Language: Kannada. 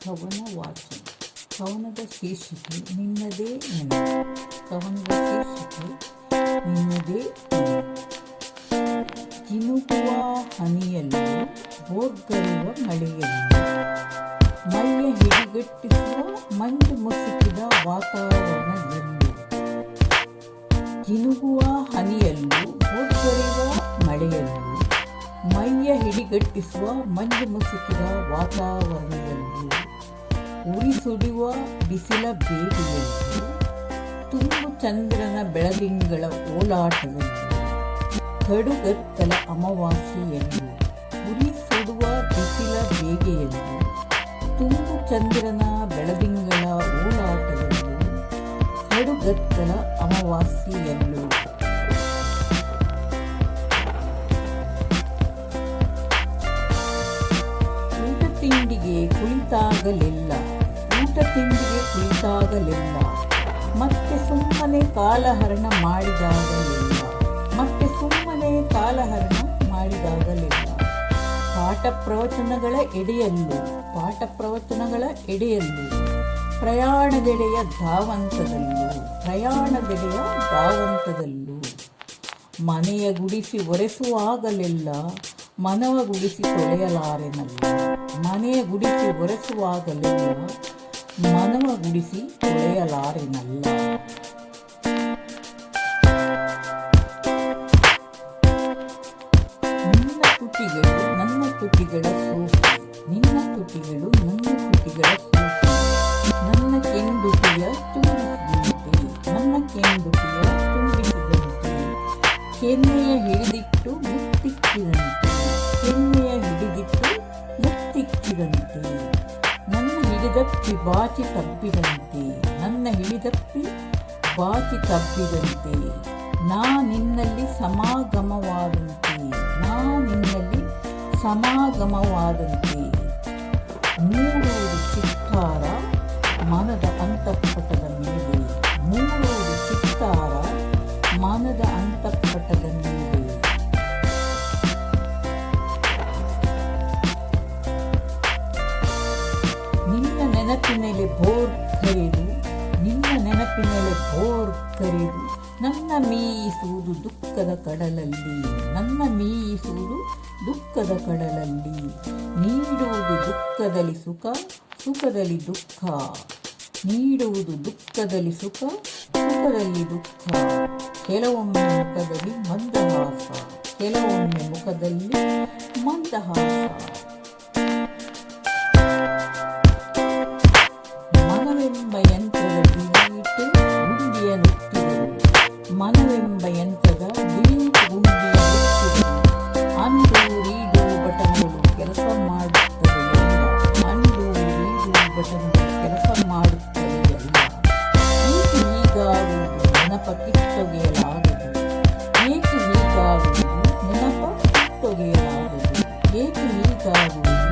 ಕವನ ವಾಚನ ಕವನದ ಶೀರ್ಷಿಕೆ ನಿನ್ನದೇ ನೆನಪು ಕವನದ ಶೀರ್ಷಿಕೆ ನಿನ್ನದೇ ಜಿನುಗುವ ಹನಿಯಲ್ಲಿ ಬೋರ್ಗರುವ ಮಳೆಯಲ್ಲಿ ಮೈಯ ಹಿಡಿಗಟ್ಟಿಸುವ ಮಂಜು ಮುಸುಕಿದ ವಾತಾವರಣ ತಿನುಗುವ ಜಿನುಗುವ ಹನಿಯಲ್ಲೂ ಬೋರ್ಗರೆಯುವ ಮಳೆಯಲ್ಲೂ ಮೈಯ ಹಿಡಿಗಟ್ಟಿಸುವ ಮಂಜು ಮುಸುಕಿದ ವಾತಾವರಣದಲ್ಲೂ ಉರಿ ಸುಡುವ ಬಿಸಿಲ ಬೇಗೆಯಲ್ಲಿ ತುಂಬು ಚಂದ್ರನ ಬೆಳದಿಂಗಳ ಓಲಾಟದಲ್ಲಿ ಕಡುಗತ್ತಲ ಅಮಾವಾಸ್ಯೆಯಲ್ಲೂ ಉರಿ ಸುಡುವ ಬಿಸಿಲ ಬೇಗೆಯಲ್ಲಿ ತುಂಬು ಚಂದ್ರನ ಬೆಳದಿಂಗಳ ಓಲಾಟದಲ್ಲಿ ಕಡುಗತ್ತಲ ಅಮಾವಾಸ್ಯೆಯನ್ನು ಊಟ ತಿಂಡಿಗೆ ಕುಳಿತಾಗಲಿಲ್ಲ. ತಿಂಡಿಗೆ ಕುಳಿತಾಗಲಿಲ್ಲ ಮತ್ತೆ ಸುಮ್ಮನೆ ಕಾಲಹರಣ ಮಾಡಿದಾಗಲಿಲ್ಲ ಮತ್ತೆ ಸುಮ್ಮನೆ ಕಾಲಹರಣ ಮಾಡಿದಾಗಲಿಲ್ಲ ಪಾಠ ಪ್ರವಚನಗಳ ಎಡೆಯಲ್ಲೂ, ಪಾಠ ಪ್ರವಚನಗಳ ಎಡೆಯಲ್ಲೂ ಪ್ರಯಾಣದೆಡೆಯ ಧಾವಂತದಲ್ಲೂ ಪ್ರಯಾಣದೆಡೆಯ ಧಾವಂತದಲ್ಲೂ, ಮನೆಯ ಗುಡಿಸಿ ಒರೆಸುವಾಗಲೆಲ್ಲ, ಮನವ ಗುಡಿಸಿ ತೊಳೆಯಲಾರೆನಲ್ಲ, ಮನೆಯ ಗುಡಿಸಿ ಒರೆಸುವಾಗಲೆಲ್ಲ ಮನವ ಗುಡಿಸಿ ತೊಳೆಯಲಾರೆನಲ್ಲ ನಿನ್ನ ತುಟಿಗಳು ನನ್ನ ತುಟಿಗಳ ಸೂಸು. ನಿನ್ನ ತುಟಿಗಳು ನನ್ನ ತುಟಿಗಳ ಸೂಸು. ಹಿಡಿದಪ್ಪಿ ಬಾಚಿ ತಬ್ಬಿದಂತೆ ನನ್ನ ಹಿಡಿದಪ್ಪಿ ಬಾಚಿ ತಬ್ಬಿದಂತೆ ನಾ ನಿನ್ನಲ್ಲಿ ಸಮಾಗಮವಾದಂತೆ, ನಾ ನಿನ್ನಲ್ಲಿ ಸಮಾಗಮವಾದಂತೆ. ಮೂಡೂರು ಚಿತ್ತಾರ, ಮನದ ಅಂತಃಪಟದ ಮೇಲೆ. ನೆನಪಿನಲ್ಲಿ ಬೋರ್ ಕರೆದು, ನಿನ್ನ ನೆನಪಿನಲ್ಲಿ ಬೋರ್ ಕರೆದು, ನನ್ನ ಮೀಯಿಸುವುದು ದುಃಖದ ಕಡಲಲ್ಲಿ, ನನ್ನ ಮೀಯಿಸುವುದು ದುಃಖದ ಕಡಲಲ್ಲಿ. ನೀಡುವುದು ದುಃಖದಲ್ಲಿ ಸುಖ, ಸುಖದಲ್ಲಿ ದುಃಖ. ನೀಡುವುದು ದುಃಖದಲ್ಲಿ ಸುಖ, ಸುಖದಲ್ಲಿ ದುಃಖ. ಕೆಲವೊಮ್ಮೆ ಮುಖದಲ್ಲಿ ಮಂದಹಾಸ, ಕೆಲವೊಮ್ಮೆ ಮುಖದಲ್ಲಿ ಮಂದಹಾಸ. ಮನವೆಂಬ ಯಂತ್ರದ ಬಿಲ್ಟ್ ಗುಂಡಿಯಲ್ಲಿ ಅಂಡು ರೀಡು ಬಟನ್ಗಳು ಕೆಲಸ ಮಾಡುತ್ತವೆ ಅಂಡು ರೀಡು ಬಟನ್ಗಳು ಕೆಲಸ ಮಾಡುತ್ತವೆ ಅಲ್ಲ ಏಕೆ ಹೀಗಾಗುವುದು? ನೆನಪ ಕಿಟ್ಟೊಗೆಯಲಾಗದು ಏಕೆ ಹೀಗಾಗುವುದು? ನೆನಪ ಕಿಟ್ಟೊಗೆಯಲಾಗದು ಏಕೆ ಹೀಗಾಗುವುದು?